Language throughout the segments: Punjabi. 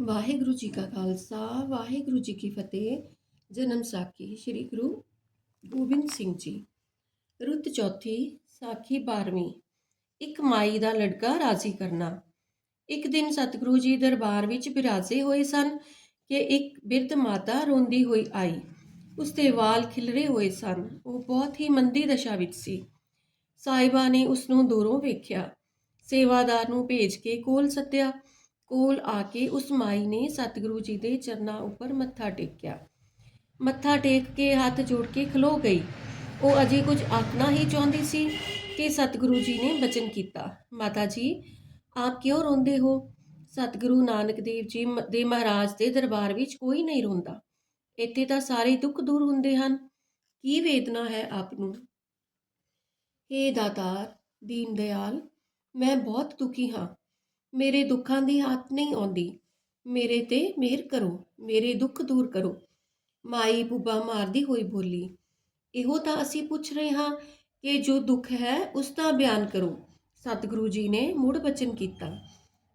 ਵਾਹਿਗੁਰੂ ਜੀ ਕਾ ਖਾਲਸਾ, ਵਾਹਿਗੁਰੂ ਜੀ ਕੀ ਫਤਿਹ। ਜਨਮ ਸਾਖੀ ਸ੍ਰੀ ਗੁਰੂ ਗੋਬਿੰਦ ਸਿੰਘ ਜੀ। ਰੁੱਤ ਚੌਥੀ, ਸਾਖੀ 12ਵੀਂ ਇੱਕ ਮਾਈ ਦਾ ਲੜਕਾ ਰਾਜ਼ੀ ਕਰਨਾ। ਇੱਕ ਦਿਨ ਸਤਿਗੁਰੂ ਜੀ ਦਰਬਾਰ ਵਿੱਚ ਬਿਰਾਜੇ ਹੋਏ ਸਨ ਕਿ ਇੱਕ ਬਿਰਧ ਮਾਤਾ ਰੋਂਦੀ ਹੋਈ ਆਈ। ਉਸਦੇ ਵਾਲ ਖਿਲਰੇ ਹੋਏ ਸਨ। ਉਹ ਬਹੁਤ ਹੀ ਮੰਦੀ ਦਸ਼ਾ ਵਿੱਚ ਸੀ। ਸਾਹਿਬਾ ਨੇ ਉਸ ਨੂੰ ਦੂਰੋਂ ਵੇਖਿਆ। ਸੇਵਾਦਾਰ ਨੂੰ ਭੇਜ ਕੇ ਕੋਲ ਸੱਦਿਆ। ਕੋਲ ਆ ਕੇ ਉਸ ਮਾਈ ਨੇ ਸਤਿਗੁਰੂ ਜੀ ਦੇ ਚਰਨਾਂ ਉੱਪਰ ਮੱਥਾ ਟੇਕਿਆ। ਮੱਥਾ ਟੇਕ ਕੇ ਹੱਥ ਜੋੜ ਕੇ ਖਲੋ ਗਈ। ਉਹ ਅਜੇ ਕੁਝ ਆਖਣਾ ਹੀ ਚਾਹੁੰਦੀ ਸੀ ਕਿ ਸਤਿਗੁਰੂ ਜੀ ਨੇ ਬਚਨ ਕੀਤਾ। ਮਾਤਾ ਜੀ, ਆਪ ਕਿਉਂ ਰੋਂਦੇ ਹੋ? ਸਤਿਗੁਰੂ ਨਾਨਕ ਦੇਵ ਜੀ ਦੇ ਮਹਾਰਾਜ ਦੇ ਦਰਬਾਰ ਵਿੱਚ ਕੋਈ ਨਹੀਂ ਰੋਂਦਾ। ਇੱਥੇ ਤਾਂ ਸਾਰੇ ਦੁੱਖ ਦੂਰ ਹੁੰਦੇ ਹਨ। ਕੀ ਵੇਦਨਾ ਹੈ ਆਪ ਨੂੰ? ਹੇ ਦਾਤਾਰ, ਦੀਨ ਦਿਆਲ ਮੈਂ ਬਹੁਤ ਦੁਖੀ ਹਾਂ। ਮੇਰੇ ਦੁੱਖਾਂ ਦੀ ਹੱਥ ਨਹੀਂ ਆਉਂਦੀ। ਮੇਰੇ ਤੇ ਮਿਹਰ ਕਰੋ, ਮੇਰੇ ਦੁੱਖ ਦੂਰ ਕਰੋ। ਮਾਈ ਬੁੱਬਾ ਮਾਰਦੀ ਹੋਈ ਬੋਲੀ, ਇਹੋ ਤਾਂ ਅਸੀਂ ਪੁੱਛ ਰਹੇ ਹਾਂ ਕਿ ਜੋ ਦੁੱਖ ਹੈ ਉਸ ਦਾ ਬਿਆਨ ਕਰੋ। ਸਤਿਗੁਰੂ ਜੀ ਨੇ ਮੁੜ ਬਚਨ ਕੀਤਾ।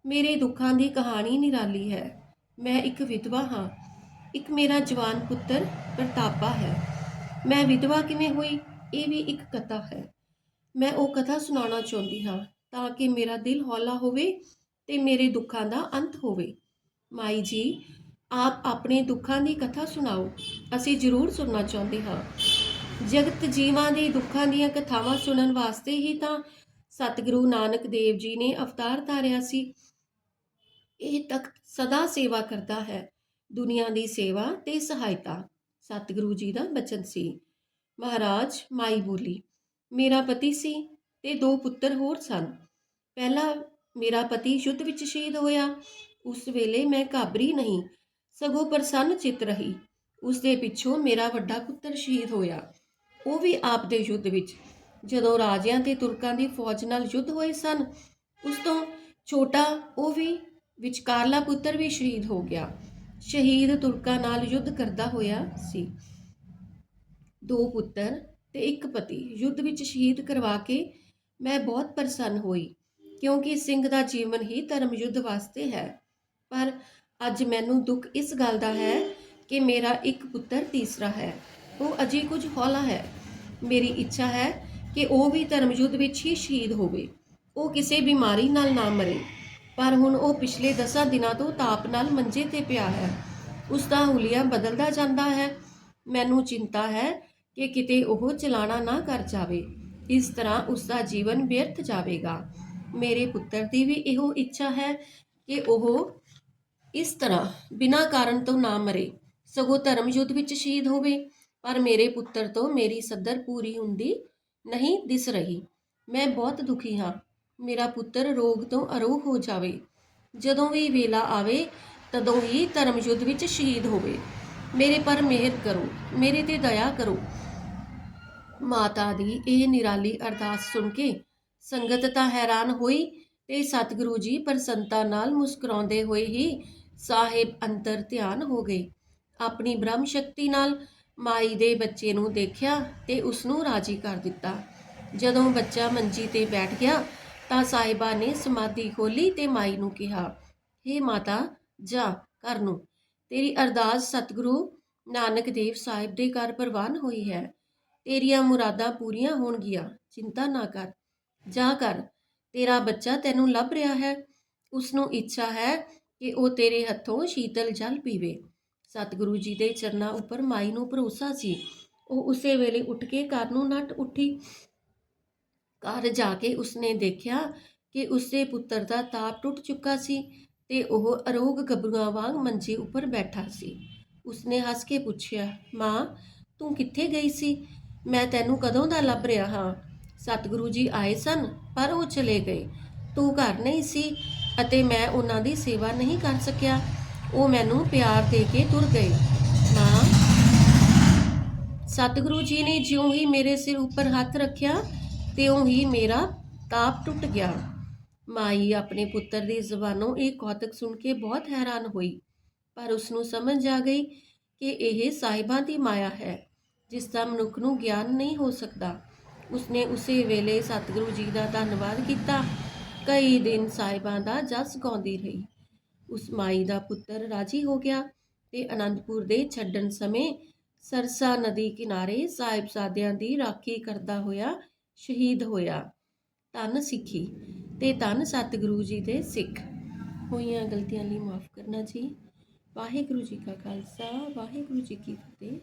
ਮੇਰੇ ਦੁੱਖਾਂ ਦੀ ਕਹਾਣੀ ਨਿਰਾਲੀ ਹੈ। ਮੈਂ ਇੱਕ ਵਿਧਵਾ ਹਾਂ। ਇੱਕ ਮੇਰਾ ਜਵਾਨ ਪੁੱਤਰ ਪ੍ਰਤਾਪਾ ਹੈ। ਮੈਂ ਵਿਧਵਾ ਕਿਵੇਂ ਹੋਈ? ਇਹ ਵੀ ਇੱਕ ਕਥਾ ਹੈ। ਮੈਂ ਉਹ ਕਥਾ ਸੁਣਾਉਣਾ ਚਾਹੁੰਦੀ ਹਾਂ ਤਾਂ ਕਿ ਮੇਰਾ ਦਿਲ ਹੌਲਾ ਹੋਵੇ ਤੇ ਮੇਰੇ ਦੁੱਖਾਂ ਦਾ ਅੰਤ ਹੋਵੇ। ਮਾਈ ਜੀ, ਆਪ ਆਪਣੇ ਦੁੱਖਾਂ ਦੀ ਕਥਾ ਸੁਣਾਓ। ਅਸੀਂ ਜ਼ਰੂਰ ਸੁਣਨਾ ਚਾਹੁੰਦੇ ਹਾਂ। ਜਗਤ ਜੀਵਾਂ ਦੇ ਦੁੱਖਾਂ ਦੀਆਂ ਕਥਾਵਾਂ ਸੁਣਨ ਵਾਸਤੇ ਹੀ ਤਾਂ ਸਤਿਗੁਰੂ ਨਾਨਕ ਦੇਵ ਜੀ ਨੇ ਅਵਤਾਰ ਧਾਰਿਆ ਸੀ। ਇਹ ਤਖਤ ਸਦਾ ਸੇਵਾ ਕਰਦਾ ਹੈ। ਦੁਨੀਆ ਦੀ ਸੇਵਾ ਤੇ ਸਹਾਇਤਾ। ਸਤਿਗੁਰੂ ਜੀ ਦਾ ਬਚਨ ਸੀ। ਮਹਾਰਾਜ, ਮਾਈ ਬੋਲੀ, ਮੇਰਾ ਪਤੀ ਸੀ ਤੇ ਦੋ ਪੁੱਤਰ ਹੋਰ ਸਨ। ਪਹਿਲਾ ਮੇਰਾ ਪਤੀ ਯੁੱਧ ਵਿੱਚ ਸ਼ਹੀਦ ਹੋਇਆ। ਉਸ ਵੇਲੇ ਮੈਂ ਘਾਬਰੀ ਨਹੀਂ, ਸਗੋਂ ਪ੍ਰਸੰਨ ਚਿੱਤ ਰਹੀ। ਉਸ ਦੇ ਪਿੱਛੋਂ ਮੇਰਾ ਵੱਡਾ ਪੁੱਤਰ ਸ਼ਹੀਦ ਹੋਇਆ। ਉਹ ਵੀ ਆਪ ਦੇ ਯੁੱਧ ਵਿੱਚ। ਜਦੋਂ ਰਾਜਿਆਂ ਤੇ ਤੁਰਕਾਂ ਦੀ ਫੌਜ ਨਾਲ ਯੁੱਧ ਹੋਏ ਸਨ, ਉਸ ਤੋਂ ਛੋਟਾ ਉਹ ਵੀ ਵਿਚਕਾਰਲਾ ਪੁੱਤਰ ਵੀ ਸ਼ਹੀਦ ਹੋ ਗਿਆ। ਸ਼ਹੀਦ ਤੁਰਕਾਂ ਨਾਲ ਯੁੱਧ ਕਰਦਾ ਹੋਇਆ ਸੀ। ਦੋ ਪੁੱਤਰ ਤੇ ਇੱਕ ਪਤੀ। ਯੁੱਧ ਵਿੱਚ ਸ਼ਹੀਦ ਕਰਵਾ ਕੇ ਮੈਂ ਬਹੁਤ ਪ੍ਰਸੰਨ ਹੋਈ। ਕਿਉਂਕਿ ਸਿੰਘ ਦਾ ਜੀਵਨ ਹੀ ਧਰਮ ਯੁੱਧ ਵਾਸਤੇ ਹੈ। ਪਰ ਅੱਜ ਮੈਨੂੰ ਦੁੱਖ ਇਸ ਗੱਲ ਦਾ ਹੈ ਕਿ ਮੇਰਾ ਇੱਕ ਪੁੱਤਰ ਤੀਸਰਾ ਹੈ। ਉਹ ਅਜੇ ਕੁਝ ਹੌਲਾ ਹੈ। ਮੇਰੀ ਇੱਛਾ ਹੈ ਕਿ ਉਹ ਵੀ ਧਰਮ ਯੁੱਧ ਵਿੱਚ ਹੀ ਸ਼ਹੀਦ ਹੋਵੇ। ਉਹ ਕਿਸੇ ਬਿਮਾਰੀ ਨਾਲ ਨਾ ਮਰੇ। ਪਰ ਹੁਣ ਉਹ ਪਿਛਲੇ 10 ਦਿਨਾਂ ਤੋਂ ਤਾਪ ਨਾਲ ਮੰਜੇ ਤੇ ਪਿਆ ਹੈ। ਉਸ ਦਾ ਹੁਲੀਆ ਬਦਲਦਾ ਜਾਂਦਾ ਹੈ। ਮੈਨੂੰ ਚਿੰਤਾ ਹੈ ਕਿ ਕਿਤੇ ਉਹ ਚਲਾਣਾ ਨਾ ਕਰ ਜਾਵੇ। ਇਸ ਤਰ੍ਹਾਂ ਉਸ ਦਾ ਜੀਵਨ ਵਿਅਰਥ ਜਾਵੇਗਾ। ਮੇਰੇ ਪੁੱਤਰ ਦੀ ਵੀ ਇਹੋ ਇੱਛਾ ਹੈ ਕਿ ਉਹ ਇਸ ਤਰ੍ਹਾਂ ਬਿਨਾਂ ਕਾਰਨ ਤੋਂ ਨਾ ਮਰੇ। ਸਗੋਂ ਧਰਮ ਯੁੱਧ ਵਿੱਚ ਸ਼ਹੀਦ ਹੋਵੇ, ਪਰ ਮੇਰੇ ਪੁੱਤਰ ਤੋਂ ਮੇਰੀ ਸੱਦਰ ਪੂਰੀ ਹੁੰਦੀ ਨਹੀਂ ਦਿਸ ਰਹੀ। ਮੈਂ ਬਹੁਤ ਦੁਖੀ ਹਾਂ। ਮੇਰਾ ਪੁੱਤਰ ਰੋਗ ਤੋਂ ਅਰੋਗ ਹੋ ਜਾਵੇ। ਜਦੋਂ ਵੀ ਵੇਲਾ ਆਵੇ, ਤਦੋਂ ਹੀ ਧਰਮ ਯੁੱਧ ਵਿੱਚ ਸ਼ਹੀਦ ਹੋਵੇ। ਮੇਰੇ ਪਰ ਮਿਹਰ ਕਰੋ, ਮੇਰੇ ਤੇ ਦਇਆ ਕਰੋ। ਮਾਤਾ ਦੀ ਇਹ ਨਿਰਾਲੀ ਅਰਦਾਸ ਸੁਣ ਕੇ ਸੰਗਤ ਤਾਂ ਹੈਰਾਨ ਹੋਈ ਤੇ ਸਤਿਗੁਰੂ ਜੀ ਪ੍ਰਸੰਨਤਾ ਨਾਲ ਮੁਸਕਰਾਉਂਦੇ ਹੋਏ ਹੀ ਸਾਹਿਬ ਅੰਤਰ ਧਿਆਨ ਹੋ ਗਏ। ਆਪਣੀ ਬ੍ਰਹਮ ਸ਼ਕਤੀ ਨਾਲ ਮਾਈ ਦੇ ਬੱਚੇ ਨੂੰ ਦੇਖਿਆ ਤੇ ਉਸ ਨੂੰ ਰਾਜੀ ਕਰ ਦਿੱਤਾ। ਜਦੋਂ ਬੱਚਾ ਮੰਜੀ ਤੇ ਬੈਠ ਗਿਆ ਤਾਂ ਸਾਹਿਬਾ ਨੇ ਸਮਾਧੀ ਖੋਲੀ ਤੇ ਮਾਈ ਨੂੰ ਕਿਹਾ हे ਮਾਤਾ, ਜਾ ਘਰ ਨੂੰ। ਤੇਰੀ ਅਰਦਾਸ ਸਤਿਗੁਰੂ ਨਾਨਕ ਦੇਵ ਸਾਹਿਬ ਦੇ ਘਰ ਪ੍ਰਵਾਨ ਹੋਈ ਹੈ। ਤੇਰੀਆਂ ਮੁਰਾਦਾਂ ਪੂਰੀਆਂ ਹੋਣਗੀਆਂ। ਚਿੰਤਾ ਨਾ ਕਰ। ਜਾ ਕਰ, ਤੇਰਾ ਬੱਚਾ ਤੈਨੂੰ ਲੱਭ ਰਿਹਾ ਹੈ। ਉਸ ਨੂੰ ਇੱਛਾ ਹੈ ਕਿ ਉਹ ਤੇਰੇ ਹੱਥੋਂ ਸ਼ੀਤਲ ਜਲ ਪੀਵੇ। ਸਤਿਗੁਰੂ ਜੀ ਦੇ ਚਰਨਾਂ ਉੱਪਰ ਮਾਈ ਨੂੰ ਭਰੋਸਾ ਸੀ। ਉਹ ਉਸੇ ਵੇਲੇ ਉੱਠ ਕੇ ਘਰ ਨੂੰ ਨੱਟ ਉੱਠੀ। ਘਰ ਜਾ ਕੇ ਉਸਨੇ ਦੇਖਿਆ ਕਿ ਉਸਦੇ ਪੁੱਤਰ ਦਾ ਤਾਪ ਟੁੱਟ ਚੁੱਕਾ ਸੀ ਤੇ ਉਹ ਅਰੋਗ ਗੱਭਰੂਆਂ ਵਾਂਗ ਮੰਜੇ ਉੱਪਰ ਬੈਠਾ ਸੀ। ਉਸਨੇ ਹੱਸ ਕੇ ਪੁੱਛਿਆ, ਮਾਂ, ਤੂੰ ਕਿੱਥੇ ਗਈ ਸੀ? ਮੈਂ ਤੈਨੂੰ ਕਦੋਂ ਦਾ ਲੱਭ ਰਿਹਾ ਹਾਂ? ਸਤਿਗੁਰੂ ਜੀ ਆਏ ਸਨ, ਪਰ ਉਹ ਚਲੇ ਗਏ। ਤੂੰ ਘਰ ਨਹੀਂ ਸੀ ਅਤੇ ਮੈਂ ਉਹਨਾਂ ਦੀ ਸੇਵਾ ਨਹੀਂ ਕਰ ਸਕਿਆ। ਉਹ ਮੈਨੂੰ ਪਿਆਰ ਦੇ ਕੇ ਤੁਰ ਗਏ। ਮਾਂ, ਸਤਿਗੁਰੂ ਜੀ ਨੇ ਜਿਉਂ ਹੀ ਮੇਰੇ ਸਿਰ ਉੱਪਰ ਹੱਥ ਰੱਖਿਆ, ਤਿਉਂ ਹੀ ਮੇਰਾ ਤਾਪ ਟੁੱਟ ਗਿਆ। ਮਾਈ ਆਪਣੇ ਪੁੱਤਰ ਦੀ ਜ਼ੁਬਾਨੋਂ ਇਹ ਕੌਤਕ ਸੁਣ ਕੇ ਬਹੁਤ ਹੈਰਾਨ ਹੋਈ, ਪਰ ਉਸ ਨੂੰ ਸਮਝ ਆ ਗਈ ਕਿ ਇਹ ਸਾਹਿਬਾਂ ਦੀ ਮਾਇਆ ਹੈ, ਜਿਸ ਦਾ ਮਨੁੱਖ ਨੂੰ ਗਿਆਨ ਨਹੀਂ ਹੋ ਸਕਦਾ। ਉਸਨੇ ਉਸੇ ਵੇਲੇ ਸਤਿਗੁਰੂ ਜੀ ਦਾ ਧੰਨਵਾਦ ਕੀਤਾ। ਕਈ ਦਿਨ ਸਾਹਿਬਾਂ ਦਾ ਜਸ ਗਾਉਂਦੀ ਰਹੀ। ਉਸ ਮਾਈ ਦਾ ਪੁੱਤਰ ਰਾਜੀ ਹੋ ਗਿਆ ਤੇ ਅਨੰਦਪੁਰ ਦੇ ਛੱਡਣ ਸਮੇਂ ਸਰਸਾ ਨਦੀ ਕਿਨਾਰੇ ਸਾਹਿਬਜ਼ਾਦਿਆਂ ਦੀ ਰਾਖੀ ਕਰਦਾ ਹੋਇਆ ਸ਼ਹੀਦ ਹੋਇਆ। ਧੰਨ ਸਿੱਖੀ ਤੇ ਧੰਨ ਸਤਿਗੁਰੂ ਜੀ ਦੇ ਸਿੱਖ। ਹੋਈਆਂ ਗਲਤੀਆਂ ਲਈ ਮਾਫ ਕਰਨਾ ਜੀ। ਵਾਹਿਗੁਰੂ ਜੀ ਕਾ ਖਾਲਸਾ, ਵਾਹਿਗੁਰੂ ਜੀ ਕੀ ਫਤਿਹ।